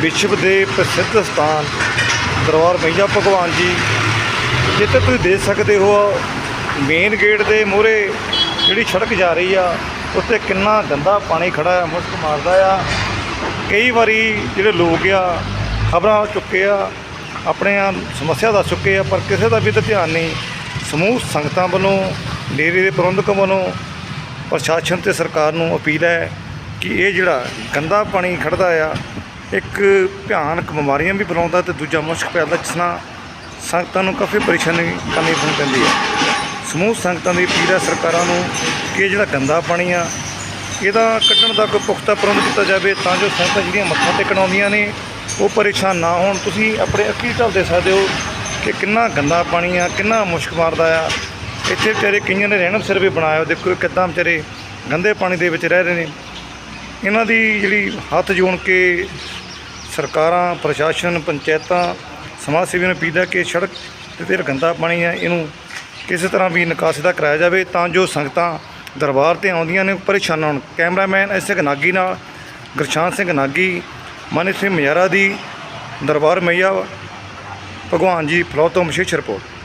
ਵਿਸ਼ਵ ਦੇ ਪ੍ਰਸਿੱਧ ਸਥਾਨ, ਦਰਬਾਰ ਮਈਆ ਭਗਵਾਨ ਜੀ, ਜਿੱਥੇ ਤੁਸੀਂ ਦੇਖ ਸਕਦੇ ਹੋ ਮੇਨ ਗੇਟ ਦੇ ਮੂਹਰੇ ਜਿਹੜੀ ਸੜਕ ਜਾ ਰਹੀ ਆ ਉੱਤੇ ਕਿੰਨਾ ਗੰਦਾ ਪਾਣੀ ਖੜਾ ਆ ਮੁਸ਼ਕ ਮਾਰਦਾ ਆ। ਕਈ ਵਾਰੀ ਜਿਹੜੇ ਲੋਕ ਆ, ਖਬਰਾਂ ਚੁੱਕੇ ਆ ਆਪਣੇ ਆ ਸਮੱਸਿਆ ਦੱਸ ਚੁੱਕੇ ਆ, ਪਰ ਕਿਸੇ ਦਾ ਵੀ ਤਾਂ ਧਿਆਨ ਨਹੀਂ। ਸਮੂਹ ਸੰਗਤਾਂ ਵੱਲੋਂ, ਡੇਰੇ ਦੇ ਪ੍ਰਬੰਧਕਾਂ ਵੱਲੋਂ, ਪ੍ਰਸ਼ਾਸਨ ਤੇ ਸਰਕਾਰ ਨੂੰ ਅਪੀਲ ਹੈ ਕਿ ਇਹ ਜਿਹੜਾ ਗੰਦਾ ਪਾਣੀ ਖੜਦਾ ਆ ਇੱਕ ਭਿਆਨਕ ਬਿਮਾਰੀਆਂ ਵੀ ਬਣਾਉਂਦਾ ਤੇ ਦੂਜਾ ਮੁਸ਼ਕ ਪੈਦਾ, ਜਿਸ ਨਾਲ ਸੰਗਤਾਂ ਨੂੰ ਕਾਫੀ ਪਰੇਸ਼ਾਨੀ ਕਰਨੀ ਪਉ ਪੈਂਦੀ ਹੈ। ਸਮੂਹ ਸੰਗਤਾਂ ਦੀ ਅਪੀਲ ਹੈ ਸਰਕਾਰਾਂ ਨੂੰ ਕਿ ਜਿਹੜਾ ਗੰਦਾ ਪਾਣੀ ਆ, ਇਹਦਾ ਕੱਢਣ ਦਾ ਕੋਈ ਪੁਖਤਾ ਪ੍ਰਬੰਧ ਕੀਤਾ ਜਾਵੇ ਤਾਂ ਜੋ ਸੰਗਤਾਂ ਜਿਹੜੀਆਂ ਮੱਥਾ ਟੇਕਣ ਆਉਂਦੀਆਂ ਨੇ, ਉਹ ਪਰੇਸ਼ਾਨ ਨਾ ਹੋਣ। ਤੁਸੀਂ ਆਪਣੇ ਅੱਖੀ ਢਲ ਦੇ ਸਕਦੇ ਹੋ ਕਿ ਕਿੰਨਾ ਗੰਦਾ ਪਾਣੀ ਆ, ਕਿੰਨਾ ਮੁਸ਼ਕ ਮਾਰਦਾ ਆ। ਇੱਥੇ ਵਿਚਾਰੇ ਕਈਆਂ ਨੇ ਰਹਿਣ ਸਿਰ ਵੀ ਬਣਾਇਆ, ਦੇਖੋ ਕਿੱਦਾਂ ਵਿਚਾਰੇ ਗੰਦੇ ਪਾਣੀ ਦੇ ਵਿੱਚ ਰਹਿ ਰਹੇ ਨੇ। ਇਹਨਾਂ ਦੀ ਜਿਹੜੀ ਹੱਥ ਜੋੜ ਕੇ ਸਰਕਾਰਾਂ, ਪ੍ਰਸ਼ਾਸਨ, ਪੰਚਾਇਤਾਂ, ਸਮਾਜ ਸੇਵੀਆਂ ਨੂੰ ਅਪੀਲ ਹੈ ਕਿ ਸੜਕ ਤੇ ਜਿਹੜਾ ਗੰਦਾ ਪਾਣੀ ਹੈ, ਇਹਨੂੰ ਕਿਸੇ ਤਰ੍ਹਾਂ ਵੀ ਨਿਕਾਸੀ ਦਾ ਕਰਾਇਆ ਜਾਵੇ ਤਾਂ ਜੋ ਸੰਗਤਾਂ ਦਰਬਾਰ ਤੇ ਆਉਂਦੀਆਂ ਨੇ, ਪਰੇਸ਼ਾਨ ਹੋਣ। ਕੈਮਰਾਮੈਨ ਐਸ ਸਿੰਘ ਨਾਗੀ ਨਾਲ ਗੁਰਸ਼ਾਨ ਸਿੰਘ ਨਾਗੀ, ਮਨੀ ਸਿੰਘ ਮਜਾਰਾ ਦੀ ਦਰਬਾਰ ਮਈਆ, ਭਗਵਾਨ ਜੀ ਫਲੋ ਤੋਂ ਵਿਸ਼ੇਸ਼ ਰਿਪੋਰਟ।